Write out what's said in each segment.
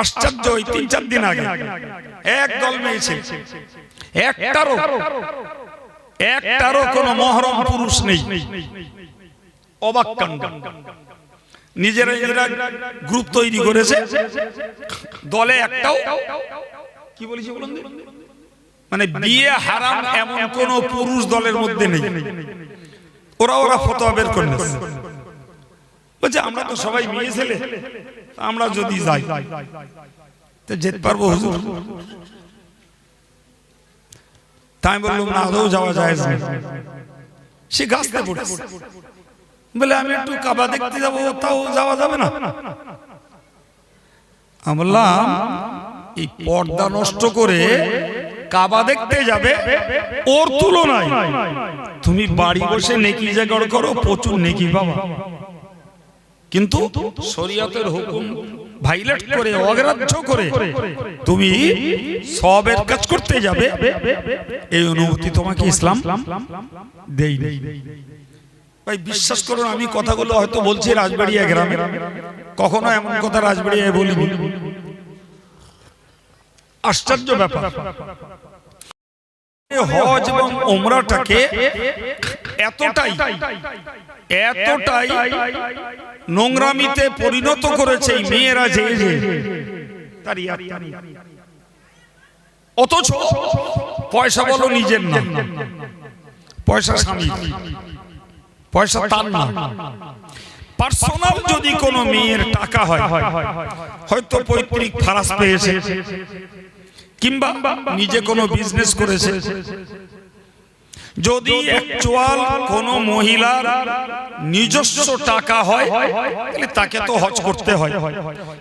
আশ্চর্য ওই তিন চার দিন আগে। এক দল মেয়ে একটারও একটারও কোনো মহরম পুরুষ নেই। অবাক কাণ্ড। নিজেরা নিজেরা গ্রুপ তৈরি করেছে। দলে একটাও কি বলেছি বলুন মানে বিয়ে হারাম এমন কোন পুরুষ দলের মধ্যে নেই। ওরা ওরা ফতোয়া বের করে বলছে, আমরা তো সবাই মেয়ে ছেলে। আমরা যদি যাই। তো যেতে পারব হুজুর? তাই বললাম, না, আদৌ যাওয়া যায় সে গাছতে পড়েছে। বলে, আমি একটু কাবা দেখতে যাব, তাও যাওয়া যাবে না। আমি বললাম, এই পর্দা নষ্ট করে কাবা দেখতে যাবে, ওর তুলনায়। তুমি বাড়ি বসে নেকি জাগড় করো, প্রচুর নেকি বাবা কিন্তু শরীয়তের হুকুম ভাইলেট করে অগ্রাহ্য করে তুমি সবের কাজ করতে যাবে। এই অনুমতি তোমাকে ইসলাম দেই ভাই বিশ্বাস করুন আমি কথাগুলো হয়তো বলছি রাজবাড়িয়া গ্রামে। কখনো এমন কথা রাজবাড়িয়ায় বলিনি। আশ্চর্য ব্যাপার। হজ এবং ওমরাটাকে এতটাই এতটাই নোংরামিতে পরিণত করেছে এই মেয়েরা যে। অথচ পয়সা বলো নিজের না পয়সা স্বামী পয়সা তার না পার্সোনাল যদি কোনো মেয়ের টাকা হয়, হয়তো পৈতৃক ফারাস পেয়েছে, কিংবা নিজে কোনো বিজনেস করেছে যদি অ্যাকচুয়াল কোনো মহিলার নিজস্ব টাকা হয় তাহলে তাকে তো হজ করতে হয়।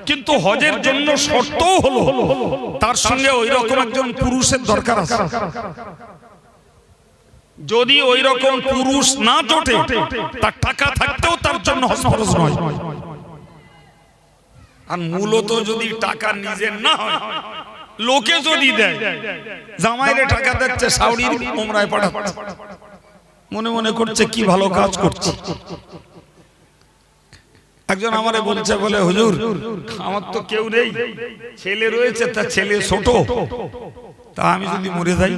কিন্তু হজের জন্য শর্তও হলো তার সঙ্গে ওই রকম একজন পুরুষের দরকার আছে। যদি ওই রকম পুরুষ না জোটে তার টাকা থাকতেও তার জন্য হজ ফরজ নয়। আর মূলত যদি টাকা নিজের না হয় লোকে যদি দেয় টাকা দিচ্ছে সাউরির মনে মনে করছে, কি ভালো কাজ করছে। একজন আমারে বলছে, বলে, হুজুর, আমার তো কেউ নেই। ছেলে রয়েছে, তা ছেলে ছোট। তা আমি যদি মরে যাই?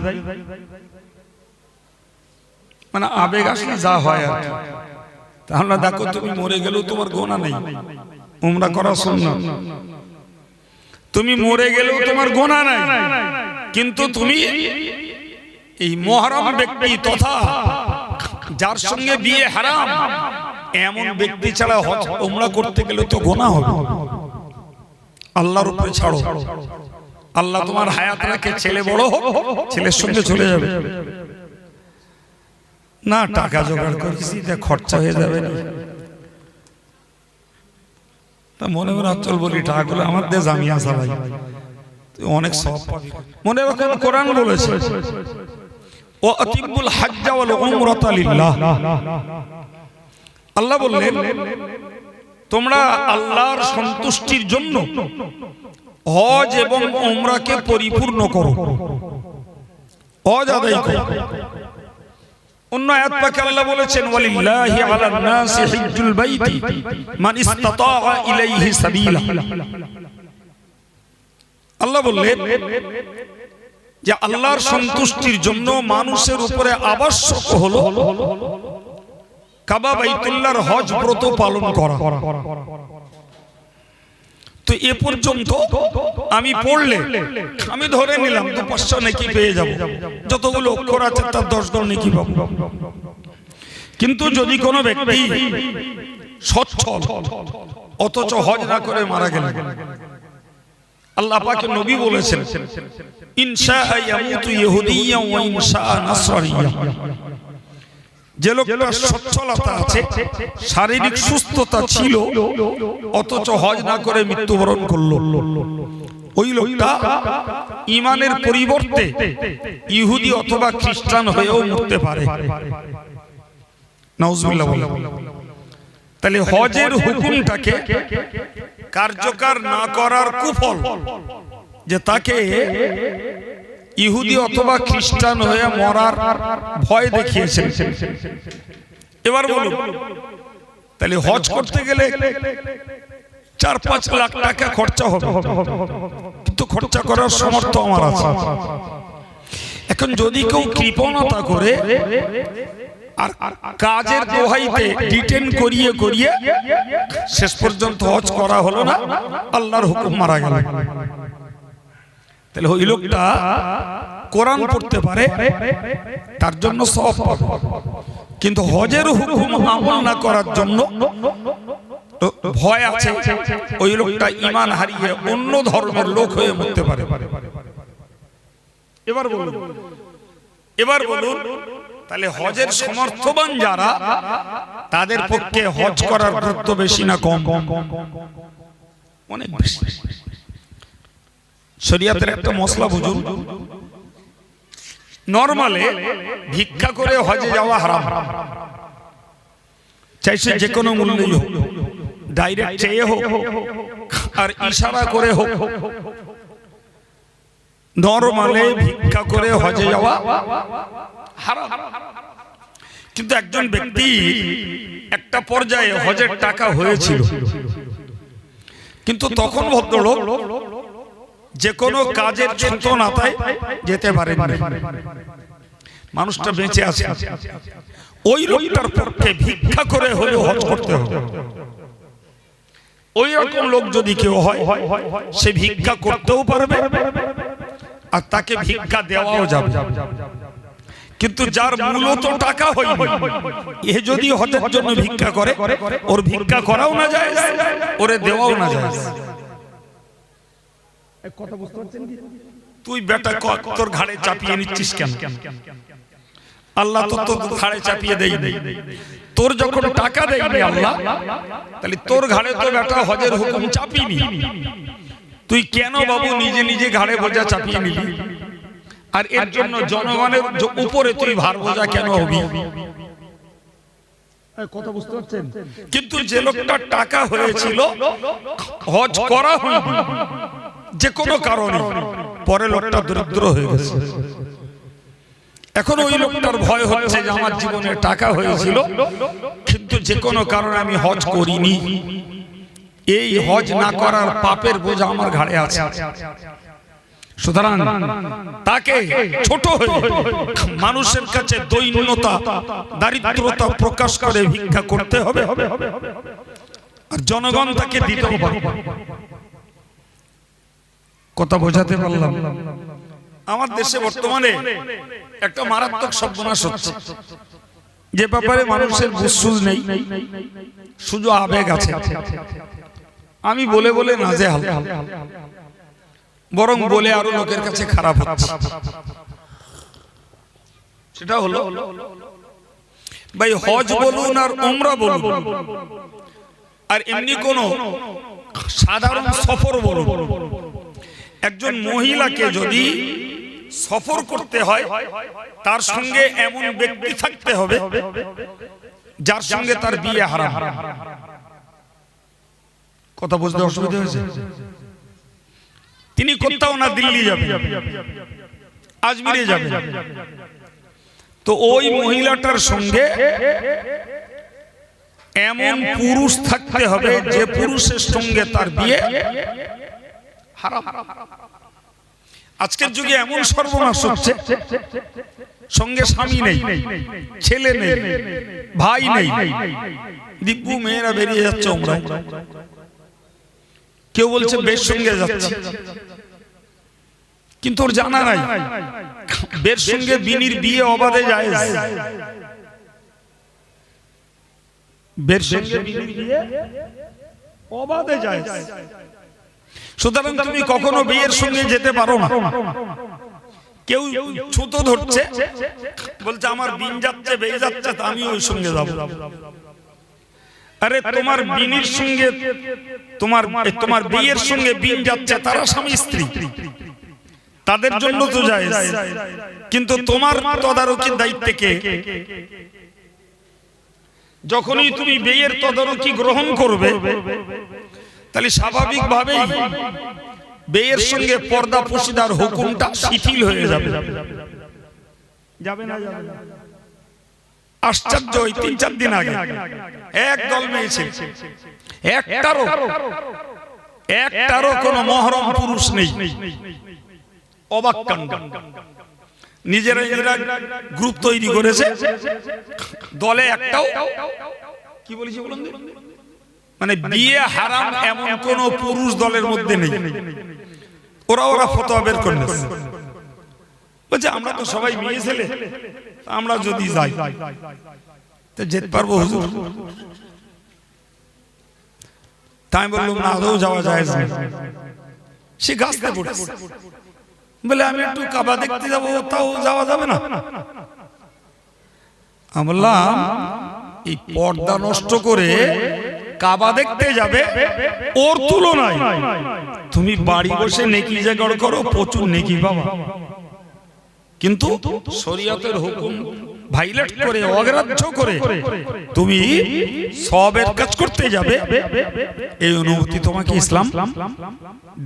মানে আবেগ আসলে যা হয় আর। তাহলে দেখো, তুমি মরে গেলেও তোমার গোনা নেই। উমরা করা শুননা তুমি মরে গেলেও তোমার গোনা নাই। কিন্তু তুমি এই মহারাম ব্যক্তি তথা যার সঙ্গে বিয়ে হারাম এমন ব্যক্তি ছাড়া হজ উমরা করতে গেলে তো গোনা হবে। আল্লাহর উপরে ছাড়ো। আল্লাহ তোমার হায়াত রাখে ছেলে বড় হোক ছেলের সঙ্গে চলে যাবে। না টাকা জোগাড় করেছি খরচা হয়ে যাবে না। তা মনে মনে অচল বলি টাকাগুলো আমার দেশ আমি আসা ভাই তুই অনেক সব। মনে রাখেন কোরআন বলেছে। ও আতিমুল হাজ্জা ওয়াল উমরাতা লিল্লাহ। আল্লাহ বললেন, তোমরা আল্লাহর সন্তুষ্টির জন্য হজ এবং উমরাকে পরিপূর্ণ করো। হজ আদায় করো। অন্য আয়াত পাকে আল্লাহ বলেছেন, ওয়ালিল্লাহি আলান হিজ্জুল মান ইলাইহি সাবিলা। আল্লাহ বললেন যে আল্লাহর সন্তুষ্টির জন্য মানুষের উপরে আবশ্যক হলো কাবা বাইতুল্লাহর হজ ব্রত পালন করা। তো এ পর্যন্ত আমি পড়লে আমি ধরে নিলাম দু পাঁচশো নাকি পেয়ে যাব। যতগুলো অক্ষর আছে তার দশ গণ নাকি পাবো। কিন্তু যদি কোনো ব্যক্তি সচ্ছল অথচ হজ না করে মারা গেলেন আল্লাহ পাকে নবী বলেছেন ইনশা ইয়ামুতু ইহুদিয়্যান ওয়া ইনশা নাসরানিয়্যান যে লোকটা সচ্ছলতা আছে, শারীরিক সুস্থতা ছিল, অথচ হজ না করে মৃত্যুবরণ করল। ওই লোকটা ইমানের পরিবর্তে ইহুদি অথবা খ্রিস্টান হয়েও মরতে পারে। তাহলে হজের হুকুমটাকে কার্যকর না করার কুফল যে তাকে ইহুদি অথবা খ্রিস্টান হয়ে মরার ভয় দেখিয়েছেন। এবার বলুন, তাহলে হজ করতে গেলে চার পাঁচ লাখ টাকা খরচা হবে। কিন্তু খরচা করার সমর্থ আমার আছে। এখন যদি কেউ কৃপণতা করে আর কাজের দোহাইতে ডিটেন করিয়ে করিয়ে শেষ পর্যন্ত হজ করা হলো না, আল্লাহর হুকুম মারা গেল। তাহলে ওই লোকটা কোরআন পড়তে পারে তার জন্য সব কিন্তু হজের হুকুম আমল না করার জন্য ভয় আছে ওই লোকটা ইমান হারিয়ে অন্য ধর্মের লোক হয়ে মরতে পারে। এবার বলুন। এবার বলুন তাহলে হজের সমর্থবান যারা তাদের পক্ষে হজ করার গুরুত্ব বেশি না কম? অনেক বেশি। শরিয়াতের একটা মশলা বুঝুন। নর্মালে ভিক্ষা করে হজে যাওয়া হারাম। চাইছে যে কোনো মূল্যই হোক। ডাইরেক্ট চেয়ে হোক আর ইশারা করে হোক। নর্মালে ভিক্ষা করে হজে যাওয়া হারাম। কিন্তু একজন ব্যক্তি একটা পর্যায়ে হজের টাকা হয়েছিল। কিন্তু তখন ভদ্রলোক যে কোনো কাজের চেতনাতায় যেতে পারে মানুষটা বেঁচে আছে। ওই লোকটার পক্ষে ভিক্ষা করে হলে হজ করতে হবে। ওই রকম লোক যদি কেউ হয় সে ভিক্ষা করতেও পারবে আর তাকে ভিক্ষা দেওয়াও যাবে। কিন্তু যার মূলত টাকা হয়নি এ যদি হজের জন্য ভিক্ষা করে ওর ভিক্ষা করাও না যায় ওরে দেওয়াও না যায়। কথা বুঝতে পারছেন তুই বেটা তোর ঘাড়ে চাপিয়ে নিচ্ছিস কেন? আল্লাহ তো তোর ঘাড়ে চাপিয়ে দেই দেই তোর যখন টাকা দেয়নি আল্লাহ তাহলে তোর ঘাড়ে তো বেটা হজের হুকুম চাপিনি। তুই কেন বাবু নিজে নিজে ঘাড়ে বোঝা চাপিয়ে নিলি? আর এর জন্য জনগণের উপরে তুই ভার বোঝা কেন হবি? কথা বুঝতে পারছেন? কিন্তু যে লোকটা টাকা হয়েছিল হজ করা হয়নি। যে কোনো কারণে। পরে লোকটা দরিদ্র হয়ে গেছে। এখন ওই লোকটার ভয় হচ্ছে যে আমার জীবনে টাকা হয়েছিল কিন্তু যে কোনো কারণে আমি হজ করিনি। এই হজ না করার পাপের বোঝা আমার ঘাড়ে আছে। সুতরাং তাকে ছোট হয়ে মানুষের কাছে দৈন্যতা দারিদ্রতা প্রকাশ করে ভিক্ষা করতে হবে। আর জনগণ তাকে দিতে হবে। বোঝাতে পারলাম। আমার দেশে বর্তমানে একটা মারাত্মক সর্বনাশ হচ্ছে। যে ব্যাপারে মানুষের বুঝসুজ নেই শুধু আবেগ আছে। আমি বলে বলে নাজে হাল বরং বলে আরও লোকের কাছে খারাপ হচ্ছে। সেটা হলো ভাই হজ বলুন আর উমরা বলুন। আর এমনি কোন সাধারণ সফর বলুন। একজন মহিলাকে যদি সফর করতে হয় তার সঙ্গে এমন ব্যক্তি থাকতে হবে যার সঙ্গে তার বিয়ে হারাম। কথা বুঝতে অসুবিধা হয়েছে? তিনি কোথাও না দিল্লি যাবে আজমিরে যাবে তো ওই মহিলাটার সঙ্গে এমন পুরুষ থাকতে হবে যে পুরুষের সঙ্গে তার বিয়ে হারাম। আজকের যুগে এমন সর্বনাশ হচ্ছে। সঙ্গে স্বামী নেই ছেলে নেই ভাই নেই। দিব্যু মেয়েরা বেরিয়ে যাচ্ছে কেউ বলছে বেশ সঙ্গে যাচ্ছে। কিন্তু ওর জানা নাই। বের সঙ্গে বিনির বিয়ে অবাধে যায়। বের সঙ্গে বিনির বিয়ে অবাধে যায়। সুতরাং তুমি কখনো বিয়ের সঙ্গে যেতে পারো না। কেউ ছুতো ধরছে, বলছে, আমার বিন যাচ্ছে, বেয়ে যাচ্ছে আমি ওই সঙ্গে যাব। আরে, তোমার বিনির সঙ্গে, তোমার তোমার বিয়ের সঙ্গে বিন যাচ্ছে, তারা স্বামী, স্ত্রী। তাদের জন্য তো যায় কিন্তু তোমার তদারকির দায়িত্বে কে? যখনই তুমি বিয়ের তদারকি গ্রহণ করবে তাহলে স্বাভাবিকভাবেই বেয়ের সঙ্গে পর্দা পুশিদার হুকুমটা শিথিল হয়ে যাবে। যাবে। না যাবে আশ্চর্য ওই তিন চার দিন আগে। এক দল মেয়ে ছিল একটারও একটারও কোনো মহরম পুরুষ নেই। অবাক কাণ্ড। নিজেরা নিজেরা গ্রুপ তৈরি করেছে। দলে একটাও কি বলেছি বলুন? মানে বিয়ে হারাম এমন কোন পুরুষ দলের মধ্যে নেই। ওরা ওরা ফতোয়া বের করে বলছে আমরা তো সবাই মেয়ে ছেলে আমরা যদি যাই তো যেতে পারব হুজুর? তাই বললাম না। আদৌ যাওয়া যায় সে গাছতে পড়েছে। বলে আমি একটু কাবা দেখতে যাব তাও যাওয়া যাবে না? আমি বললাম এই পর্দা নষ্ট করে কাবা দেখতে যাবে, ওর তুলনায়। তুমি বাড়ি বসে নেকি জাগড় করো, প্রচুর নেকি বাবা কিন্তু শরীয়তের হুকুম ভাইলেট করে, অগ্রাহ্য করে, তুমি সবের কাজ করতে যাবে। এই অনুমতি তোমাকে ইসলাম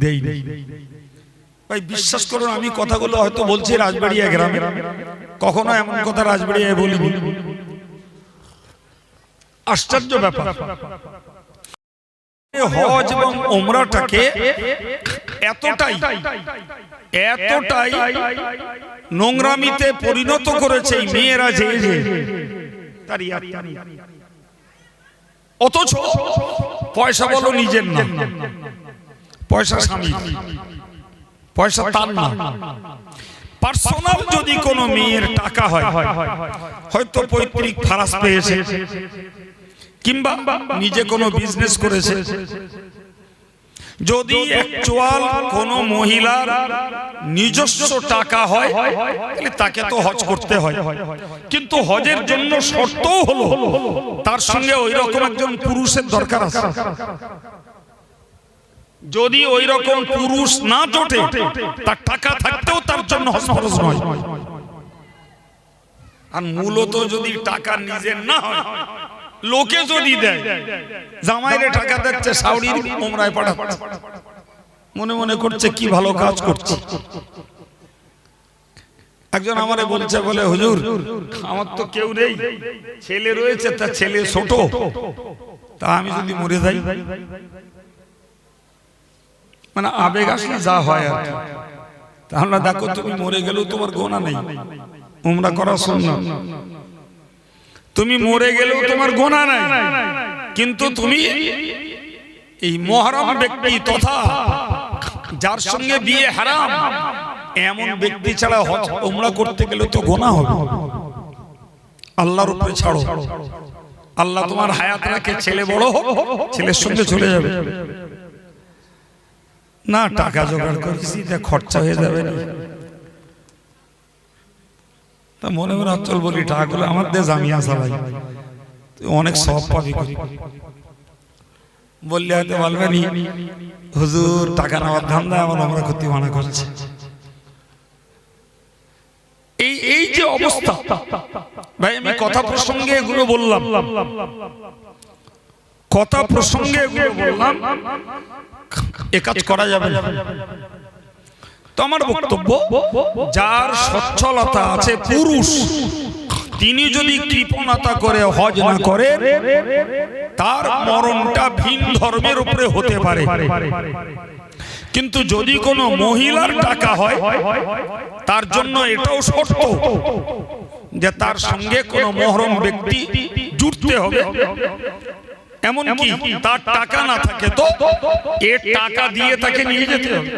দেই ভাই, বিশ্বাস করুন, আমি কথাগুলো হয়তো বলছি রাজবাড়িয়া গ্রামে। কখনো এমন কথা রাজবাড়িয়ায় বলিনি। আশ্চর্য ব্যাপার। হজ এবং ওমরাটাকে এতটাই এতটাই নোংরামিতে পরিণত করেছে এই মেয়েরা যে। অথচ পয়সা বলো নিজের না। পয়সা স্বামী। পয়সা তার না। পার্সোনাল যদি কোনো মেয়ের টাকা হয় হয়তো পৈতৃক ফারাস পেয়েছে। কিংবা নিজে কোনো বিজনেস করেছে। যদি অ্যাকচুয়াল কোন মহিলার নিজস্ব টাকা হয় তাকে তো হজ করতে হয়। কিন্তু হজের জন্য শর্তও হলো, তার সঙ্গে ওই রকম একজন পুরুষের দরকার আছে। যদি ওই রকম পুরুষ না জোটে, তার টাকা থাকতেও তার জন্য হজ খরচ নয়। আর মূলত যদি টাকা নিজের না হয় লোকে যদি দেয় জামাইরে টাকা দিচ্ছে সাউরির ওমরায় পাঠা মনে মনে করছে কি ভালো কাজ করছে। একজন আমারে বলছে বলে হুজুর আমার তো কেউ নেই। ছেলে রয়েছে তার ছেলে ছোট। তা আমি যদি মরে যাই? মানে আবেগ আসলে যা হয় আর। তাহলে দেখো তুমি মরে গেলেও তোমার গোনা নেই। উমরা করা শুননা তুমি মরে গেলেও তোমার গোনা নাই। কিন্তু তুমি এই মহারাম ব্যক্তি তথা যার সঙ্গে বিয়ে হারাম এমন ব্যক্তি ছাড়া হজ করতে গেলে তো গোনা হবে। আল্লাহর উপরে ছাড়ো। আল্লাহ তোমার হায়াত রাখে ছেলে বড় হোক ছেলের সঙ্গে চলে যাবে। না টাকা জোগাড় করেছি খরচা হয়ে যাবে না। তা মনে মনে চল বলি টাকাগুলো আমার দেশ আমি আসা ভাই তুই অনেক সব পাবি বললে, হয়তো বলবে নি হুজুর, টাকা নেওয়ার ধান্দা আমার আমরা ক্ষতি মানা করছে। এই এই যে অবস্থা, ভাই, আমি কথা প্রসঙ্গে এগুলো বললাম। কথা প্রসঙ্গে এগুলো বললাম। এ কাজ করা যাবে না। তো আমার বক্তব্য? যার সচ্ছলতা আছে পুরুষ তিনি যদি কৃপণতা করে হজ না করে তার মরণটা ভিন ধর্মের উপরে হতে পারে। কিন্তু যদি কোনো মহিলার টাকা হয় তার জন্য এটাও শর্ত যে তার সঙ্গে কোনো মহরম ব্যক্তি জুটতে হবে। এমনকি তার টাকা না থাকে তো এর টাকা দিয়ে তাকে নিয়ে যেতে হবে।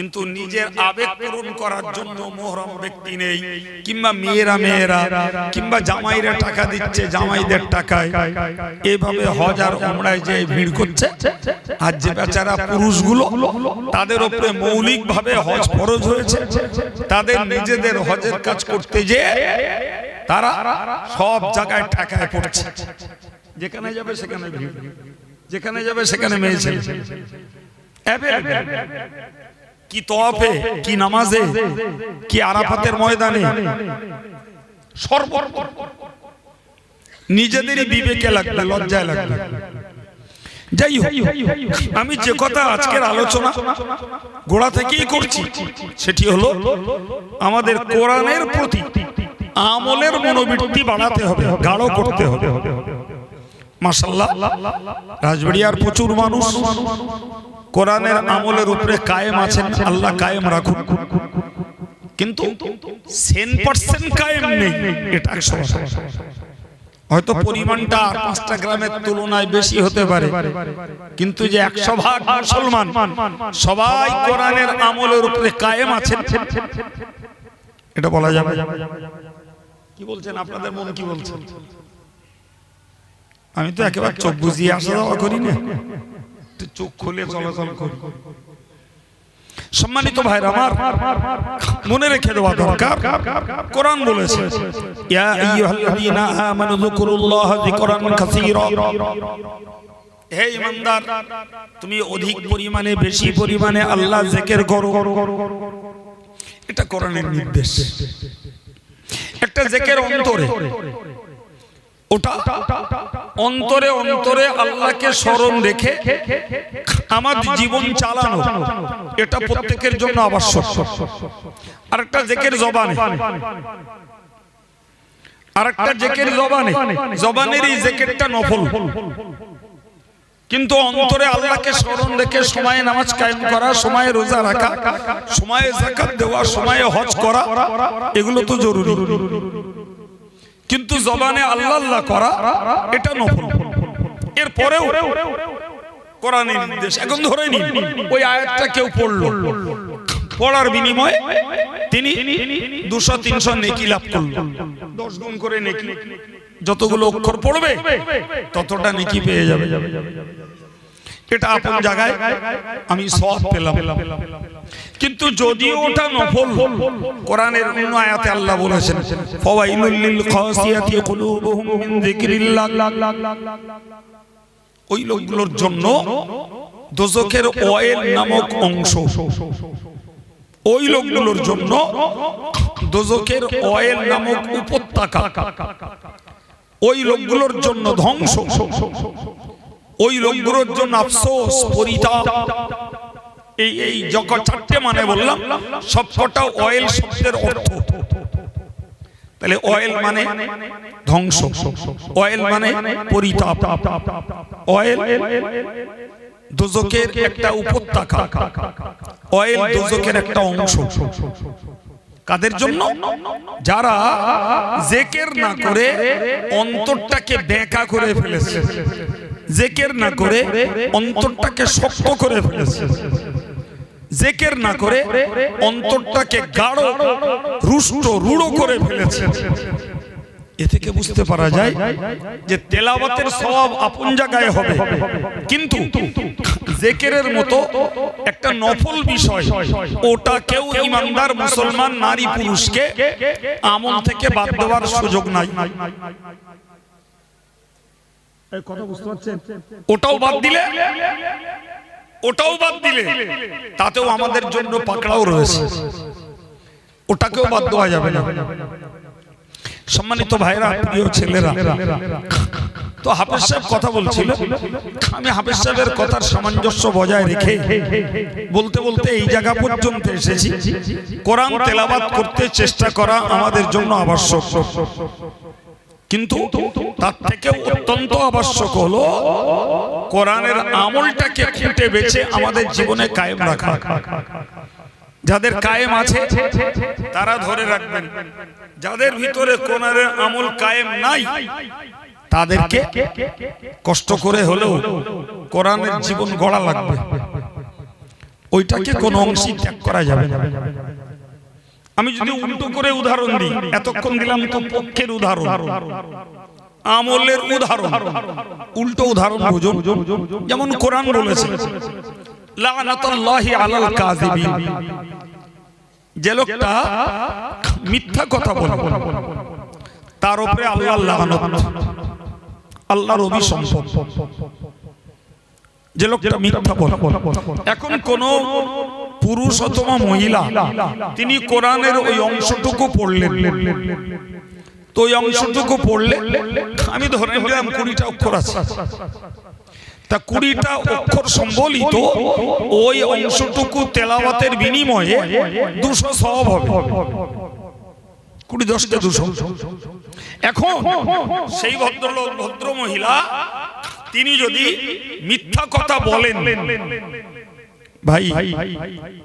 কিন্তু নিজের আবেগ পূরণ করার জন্য মোহরম ব্যক্তি নেই। কিংবা মেয়েরা মেয়েরা কিংবা জামাইরা টাকা দিচ্ছে জামাইদের টাকায়। এভাবে হজার ওমরায় যে ভিড় করছে আর যে বেচারা পুরুষগুলো তাদের উপরে মৌলিক ভাবে হজ ফরজ হয়েছে। তাদের নিজেদের হজের কাজ করতে যে তারা সব জায়গায় টাকায় পড়ছে। যেখানে যাবে সেখানে ভিড়। যেখানে যাবে সেখানে মেয়ে ছেলে। Available। কি তোয়াফে কি নামাজে, কি আরাফাতের ময়দানে? সর্ব নিজেদেরই বিবেকে লাগবে, লজ্জায় লাগবে। যাই হোক, আমি যে কথা আজকের আলোচনা গোড়া থেকেই করছি, সেটি হলো আমাদের কোরআনের প্রতি আমলের মনোবৃত্তি বাড়াতে হবে, গাঢ় করতে হবে। মাসাল্লাহ রাজবাড়িয়ার প্রচুর মানুষ কোরআনের আমলের উপরে কায়েম আছেন আল্লাহ কায়েম রাখুন। কিন্তু সেন পার্সেন্ট কায়েম নেই এটা হয়তো পরিমাণটা পাঁচটা গ্রামের তুলনায় বেশি হতে পারে। কিন্তু যে একশো ভাগ মুসলমান সবাই কোরআনের আমলের উপরে কায়েম আছেন। এটা বলা যাবে। কি বলছেন? আপনাদের মন কি বলছেন আমি তো একেবারে চোখ বুঝিয়ে আসা যাওয়া করি না একটু চোখ খুলে চলাচল করি সম্মানিত ভাইরা আমার মনে রেখে দেওয়া দরকার। কোরআন বলেছে ইয়া আইয়ুহাল্লাযীনা আমানু যকুরুল্লাহ যিকরান কাসীরা। হে ইমানদার তুমি অধিক পরিমাণে বেশি পরিমাণে আল্লাহ জিকির করো। এটা কোরআনের নির্দেশ। একটা জিকির অন্তরে অন্তরে অন্তরে আল্লাহকে স্মরণ রেখে আমার জীবন চালানো। এটা প্রত্যেকের জন্য আবশ্যক। আর একটা জেকের জবানে। আর একটা জেকের জবানে। জবানের এই জেকেরটা নফল। কিন্তু অন্তরে আল্লাহকে স্মরণ রেখে সময়ে নামাজ কায়েম করা, সময়ে রোজা রাখা, সময়ে জাকাত দেওয়া, সময়ে হজ করা, এগুলো তো জরুরি। কিন্তু জবানে আল্লাহ আল্লাহ করা এটা নফল। এর পরেও কোরআনের নির্দেশ। এখন ধরে নিন। ওই আয়াতটা কেউ পড়ল। পড়ার বিনিময়ে তিনি দুশো তিনশো নেকি লাভ করল। দশ গুণ করে নেকি। যতগুলো অক্ষর পড়বে ততটা নেকি পেয়ে যাবে। এটা আপন জায়গায় আমি সওয়াব পেলাম। কিন্তু যদিও ওটা নফল কোরআনের অন্য আয়াতে আল্লাহ বলেছেন ফাওয়াইলুল লিল খাসিয়াতি কুলুবুহুম মিন যিকরিল্লাহ। ওই লোকগুলোর জন্য দোজখের অয়েল নামক অংশ। ওই লোকগুলোর জন্য দোজখের অয়েল নামক উপত্যকা। ওই লোকগুলোর জন্য ধ্বংস। ওই লোকগুলোর জন্য আফসোস, পরিতাপ। এই এই যখন চারটে মানে বললাম সবকটা অয়েল শব্দের অর্থ। তাহলে অয়েল মানে ধ্বংস অয়েল মানে পরিতাপ। অয়েল দুজকের একটা উপত্যকা অয়েল দুজকের একটা অংশ। কাদের জন্য? যারা জেকের না করে অন্তরটাকে বেঁকা করে ফেলেছে। জেকের না করে অন্তরটাকে শক্ত করে ফেলেছে। জেকের না করে অন্তরটাকে গাঢ়, রুষ্ট, রূঢ় করে ফেলেছে। এ থেকে বুঝতে পারা যায় যে তেলাওয়াতের সওয়াব আপন জায়গায় হবে। কিন্তু জেকেরের মতো একটা নফল বিষয়, ওটা কেউ ইমানদার মুসলমান নারী পুরুষকে আমল থেকে বাদ দেওয়ার সুযোগ নাই। ওটাও বাদ দিলে? ওটাও বাদ দিলে? তাতেও আমাদের জন্য পাকড়াও রয়েছে। ওটাকেও বাদ দেওয়া যাবে না। সম্মানিত ভাইরা, প্রিয় ছেলেরা, তো হাফেজ সাহেব কথা বলছিল। আমি হাফেজ সাহেবের কথার সামঞ্জস্য বজায় রেখে বলতে বলতে এই জায়গা পর্যন্ত এসেছি। কোরআন তেলাবাত করতে চেষ্টা করা আমাদের জন্য আবশ্যক। কিন্তু তার থেকে অত্যন্ত আবশ্যক হলো কোরআনের আমলটাকে খুঁটে বেছে আমাদের জীবনে কায়েম রাখা। যাদের কায়েম আছে তারা ধরে রাখবেন যাদের ভিতরে কোরআনের আমল কায়েম নাই তাদেরকে কষ্ট করে হলেও কোরআনের জীবন গড়া লাগবে। ওইটাকে কোনো অংশই ত্যাগ করা যাবে না। আমি যদি উল্টো করে উদাহরণ দিই এতক্ষণ দিলাম তো পক্ষের উদাহরণ। আমলের উদাহরণ। উল্টো উদাহরণ বুঝুন। যেমন কোরআন বলেছে লানাতুল্লাহি আলাল কাযিবিন। যে লোকটা মিথ্যা কথা বলে তার উপরে আল্লাহর লানত আল্লাহর অভিসম্পদ। যে লোকটা মিথ্যা বলে। এখন কোন পুরুষ অথবা মহিলা তিনি কোরআনের ওই অংশটুকু পড়লেন। তো ওই অংশটুকু পড়লে আমি ধরে নিলাম কুড়িটা অক্ষর আছে। তা কুড়িটা অক্ষর সম্বলিত ওই অংশটুকু তেলাওয়াতের বিনিময়ে দুশো সব হবে। কুড়ি দশটা দুশো। এখন সেই ভদ্রলোক ভদ্র মহিলা তিনি যদি মিথ্যা কথা বলেন। ভাই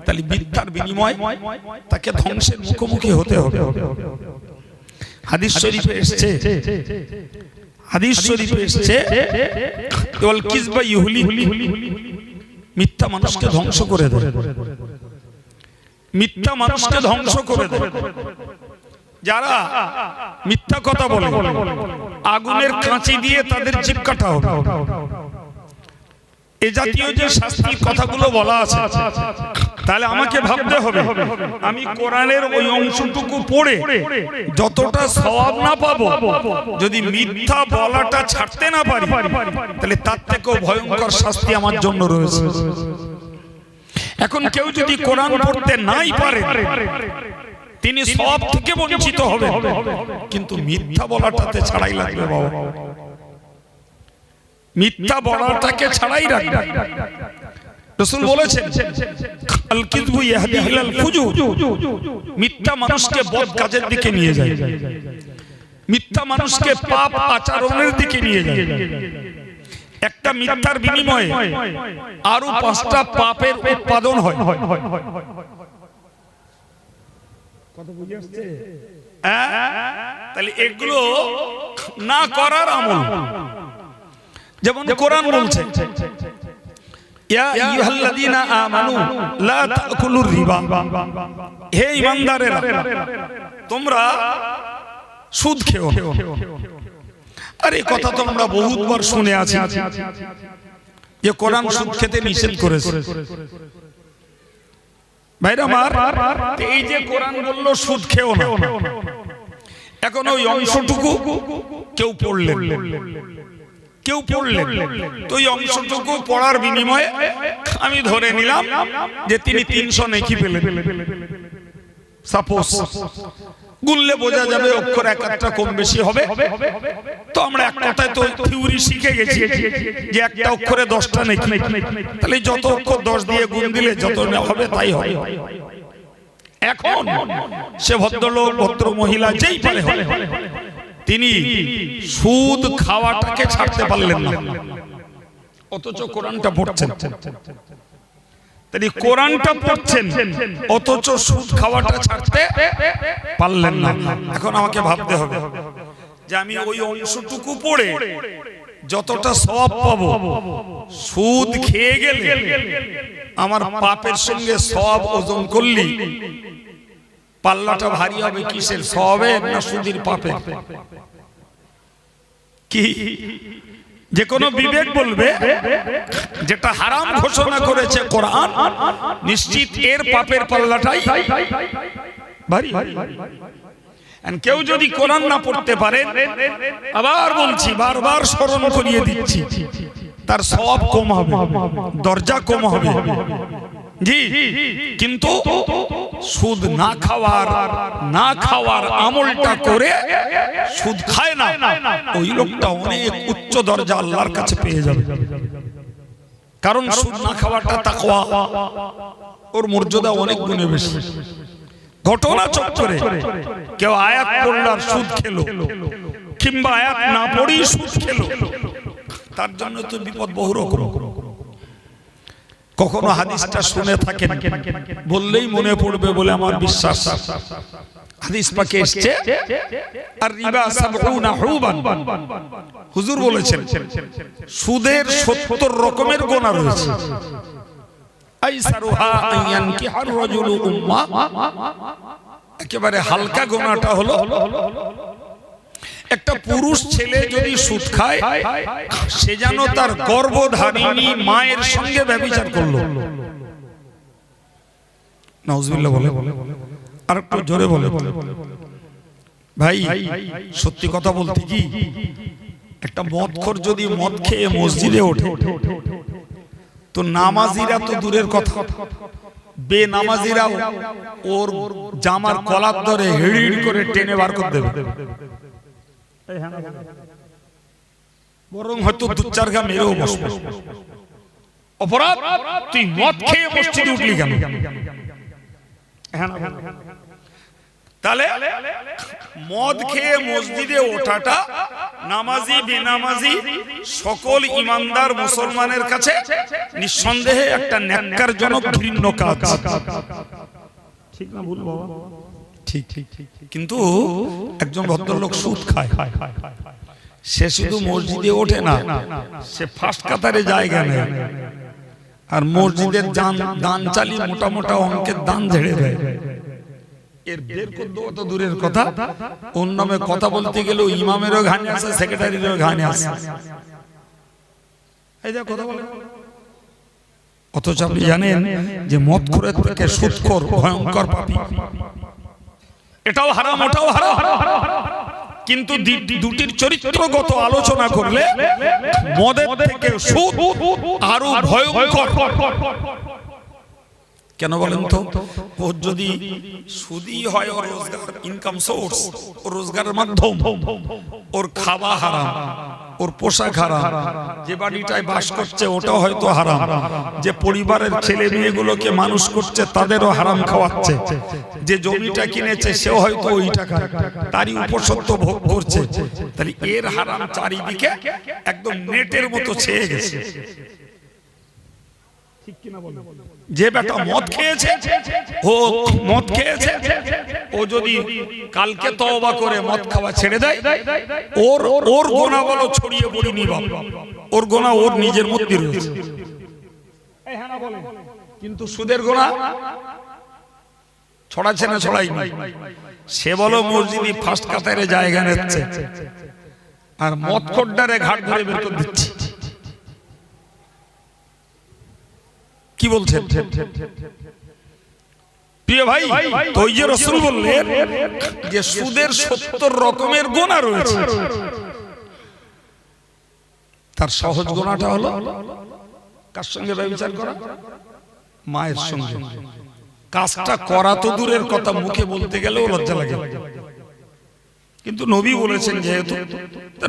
তাহলে মিথ্যার বিনিময় তাকে ধ্বংসের মুখোমুখি হতে হবে। হাদিস শরীফে এসছে। হাদিস শরীফে এসছে। কেবল কিসবা ইহুলি মিথ্যা মানুষকে ধ্বংস করে দেয়। মিথ্যা মানুষকে ধ্বংস করে দেয়। যারা মিথ্যা কথা বলে আগুনের কাঁচি দিয়ে তাদের জিপ কাটা হবে। এ জাতীয় যে শাস্তির কথাগুলো বলা আছে তাহলে আমাকে ভাবতে হবে আমি কোরআনের ওই অংশটুকু পড়ে যতটা সওয়াব না পাবো যদি মিথ্যা বলাটা ছাড়তে না পারি তাহলে তার থেকেও ভয়ঙ্কর শাস্তি আমার জন্য রয়েছে। এখন কেউ যদি কোরআন পড়তে নাই পারে তিনি সব থেকে বঞ্চিত হবে কিন্তু মিথ্যা বলাটাতে ছাড়াই লাগবে বাবা। মিথ্যা বলাটাকে ছাড়াই রাখবে। রসুল বলেছেন মিথ্যা মানুষকে বদ কাজের দিকে নিয়ে যায়। মিথ্যা মানুষকে পাপ আচরণের দিকে নিয়ে যায়। একটা মিথ্যার বিনিময়ে আরও পাঁচটা পাপের উৎপাদন হয়। তাহলে এগুলো না করার আমল। যেমন কোরআন বলছে ইয়া আইয়ুহাল্লাযীনা আমানু লা তাকুলুর রিবা। হে ঈমানদারেরা তোমরা সুদ খেও। আর কথা তো আমরা বহুতবার শুনে আছি। যে কোরআন সুদ খেতে নিষেধ করেছে। ভাইরা আমার এই যে কোরআন বলল সুদ খেও না। এখন ওই অংশটুকু কেউ পড়লেন। কেউ পড়লেন। তো ওই অংশটুকু পড়ার বিনিময়ে আমি ধরে নিলাম যে তিনি তিনশো নেকি পেলেন। সাপোজ গুনলে বোঝা যাবে অক্ষর এক একটা কম বেশি হবে। তো আমরা এক কথায় তো থিওরি শিখে গেছি যে একটা অক্ষরে দশটা নেকি তাহলে যত অক্ষর দশ দিয়ে গুণ দিলে যত হবে তাই হবে। এখন সে ভদ্রলোক, ভদ্র মহিলা যেই পারে তিনি সুদ খাওয়াটাকে ছাড়তে পারলেন না। অথচ কোরআনটা পড়ছেন। তিনি কোরআনটা পড়ছেন অথচ সুদ খাওয়াটা ছাড়তে পারলেন না। এখন আমাকে ভাবতে হবে যে আমি ওই অংশটুকু পড়ে যতটা সব পাবো সুদ খেয়ে গেলে আমার পাপের সঙ্গে সব ওজন করলি। পাল্লাটা ভারী হবে কিসের সবের না সুদির পাপে কি? যে কোনো বিবেক বলবে যেটা হারাম ঘোষণা করেছে কোরআন, নিশ্চিত এর পাপের পাল্লাটাই কেউ যদি কোরআন না পড়তে পারে, আবার বলছি, বারবার স্মরণ করিয়ে দিচ্ছি, তার সব কম হবে, দরজা কম হবে। জি। কিন্তু সুদ না খাওয়ার না খাওয়ার আমলটা করে সুদ খায় না। ওই লোকটা অনেক উচ্চ দরজা আল্লাহর কাছে পেয়ে যাবে। কারণ সুদ না খাওয়াটা তাকওয়া। ওর মর্যাদা অনেক গুণে বেশি। ঘটনা চক্করে কেউ আয়াত পড়ল আর সুদ খেলো, কিংবা আয়াত না পড়ি সুদ খেলো। তার জন্য তো বিপদ বহু রকম কখনো হাদিসটা শুনে থাকেন। বললেই মনে পড়বে বলে আমার বিশ্বাস। হাদিস পাকে এসছে আর রিবা সাবউনা হুবান। হুজুর বলেছেন সুদের 70 রকমের গোনা রয়েছে। আইসারুহা আইয়ান কি হার রাজুলু উম্মা। একেবারে হালকা গোনাটা হলো একটা পুরুষ ছেলে যদি সুদ খায় সে যেন তার গর্ভধারিণী মায়ের সঙ্গে ব্যবচার করল। নাউজুবিল্লাহ বলে আর একটু জোরে বলে ভাই সত্যি কথা বলতে কি? একটা মদখোর যদি মদ খেয়ে মসজিদে ওঠে তো নামাজিরা তো দূরের কথা। বে নামাজিরা ওর জামার কলার ধরে হিড় করে টেনে বার করে দেবে। বরং হয়তো দু চার গা মেরেও বসবে অপরাধ? তুই মদ খেয়ে মসজিদে উঠলি কেন? তাহলে মদ খেয়ে মসজিদে ওঠাটা নামাজি বেনামাজি সকল ইমানদার মুসলমানের কাছে নিঃসন্দেহে একটা ন্যাক্কারজনক ঘৃণ্য কাজ। ঠিক না ভুল বাবা? ঠিক ঠিক। কিন্তু একজন ভদ্রলোক সুদ খায়। সে শুধু মসজিদে ওঠে না সে ফার্স্ট কাতারে জায়গা নেয়। আর মসজিদের দান দান চালি মোটা মোটা অঙ্কের দান ঝেড়ে দেয়। এর বের করে দেওয়া তো দূরের কথা। ওর নামে কথা বলতে গেলেও ইমামেরও ঘানি আছে সেক্রেটারিরও ঘানি আছে। এই যা কথা বলে অথচ আপনি জানেন যে মদ করে থেকে সুৎখোর ভয়ঙ্কর পাপী। এটাও হারাম ওটাও হারাম। কিন্তু দুটির চরিত্রগত আলোচনা করলে মদের থেকে সুদ আরও ভয়ঙ্কর। কেন বলেন তো? ওর যদি সুদি হয় ওর রোজগার ইনকাম সোর্স ওর রোজগারের মাধ্যম, ওর খাওয়া হারাম। ওর পোশাক হারাম। যে বাড়িটায় বাস করছে ওটাও হয়তো হারাম। যে পরিবারের ছেলে মেয়েগুলোকে মানুষ করছে তাদেরও হারাম খাওয়াচ্ছে। যে জমিটা কিনেছে সেও হয়তো ওই টাকা তারই উপসত্ব ভোগ করছে। তাহলে এর হারাম চারিদিকে একদম নেটের মতো ছেয়ে গেছে। যে বেটা মদ খেয়েছে ও মদ খেয়েছে ও যদি কালকে তওবা করে মদ খাওয়া ছেড়ে দেয় ওর ওর গোনা বলো ছড়িয়ে পড়িনি বাবা ওর গোনা ওর নিজের মধ্যে রয়েছে। কিন্তু সুদের গোনা ছড়াচ্ছে না ছড়াই সে বলো মসজিদে ফার্স্ট কাতারে জায়গা নিচ্ছে। আর মদ খোড্ডারে ঘাট ধরে বের করে দিচ্ছে। কি বলছেন? প্রিয় ভাই তো রসুল বললেন যে সুদের সত্তর রকমের গোনা রয়েছে। তার সহজ গোনাটা হলো কার সঙ্গে ব্যবচার করা? মায়ের সঙ্গে। কাজটা করা তো দূরের কথা মুখে বলতে গেলেও লজ্জা লাগে। কিন্তু নবী বলেছেন যেহেতু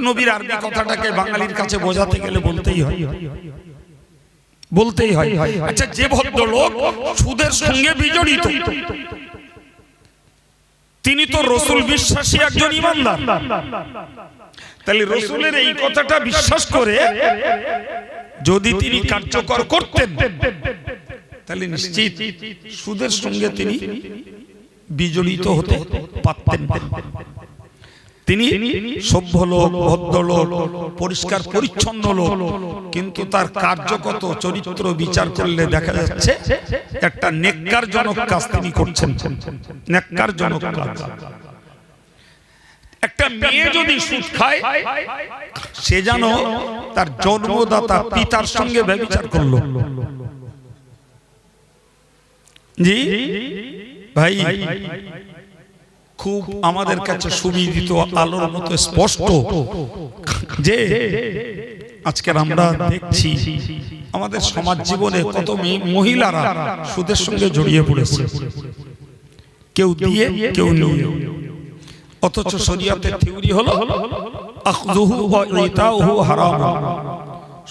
নবীর আরবি কথাটাকে বাঙালির কাছে বোঝাতে গেলে বলতেই হয়। বলতেই হয়। আচ্ছা যে ভদ্রলোক সুদের সঙ্গে বিজড়িত তিনি তো রসুল বিশ্বাসী একজন ইমানদার। তাহলে রসুলের এই কথাটা বিশ্বাস করে যদি তিনি কার্যকর করতেন তাহলে নিশ্চিত সুদের সঙ্গে তিনি বিজড়িত হতে পারতেন। তিনি সভ্য লোক ভদ্রলোক পরিষ্কার পরিচ্ছন্ন লোক। কিন্তু তার কার্যগত চরিত্র বিচার করলে দেখা যাচ্ছে একটা নেককারজনক কাজ তিনি করছেন। নেককারজনক কাজ। একটা মেয়ে যদি সুদ খায় সে যেন তার জন্মদাতা পিতার সঙ্গে ব্যবচার করল। জি? ভাই খুব আমাদের কাছে সুবিদিত আলোর মতো স্পষ্ট। যে আজকের আমরা দেখছি আমাদের সমাজ জীবনে কত মহিলারা সুদের সঙ্গে জড়িয়ে পড়েছে। কেউ দিয়ে কেউ নিয়ে। অথচ শরিয়াতের থিওরি হলো আখযুহু ওয়া ইতাউহু হারাম।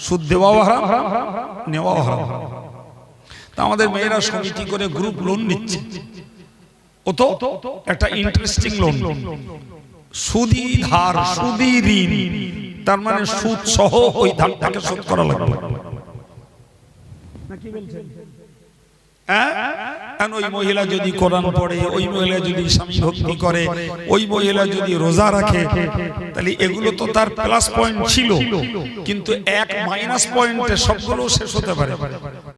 সুদ দেওয়াও হারাম নেওয়াও হারাম। তা আমাদের মেয়েরা সমিতি করে গ্রুপ লোন নিচ্ছে। ও তো একটা ইন্টারেস্টিং লোন সুদি ধার সুদি ঋণ তার মানে সুদ সহ ওই ধারটাকে শোধ করা লাগবে। হ্যাঁ? ওই মহিলা যদি কোরআন পড়ে ওই মহিলা যদি স্বামী ভক্তি করে ওই মহিলা যদি রোজা রাখে তাহলে এগুলো তো তার প্লাস পয়েন্ট ছিল। কিন্তু এক মাইনাস পয়েন্টে সবগুলো শেষ হতে পারে।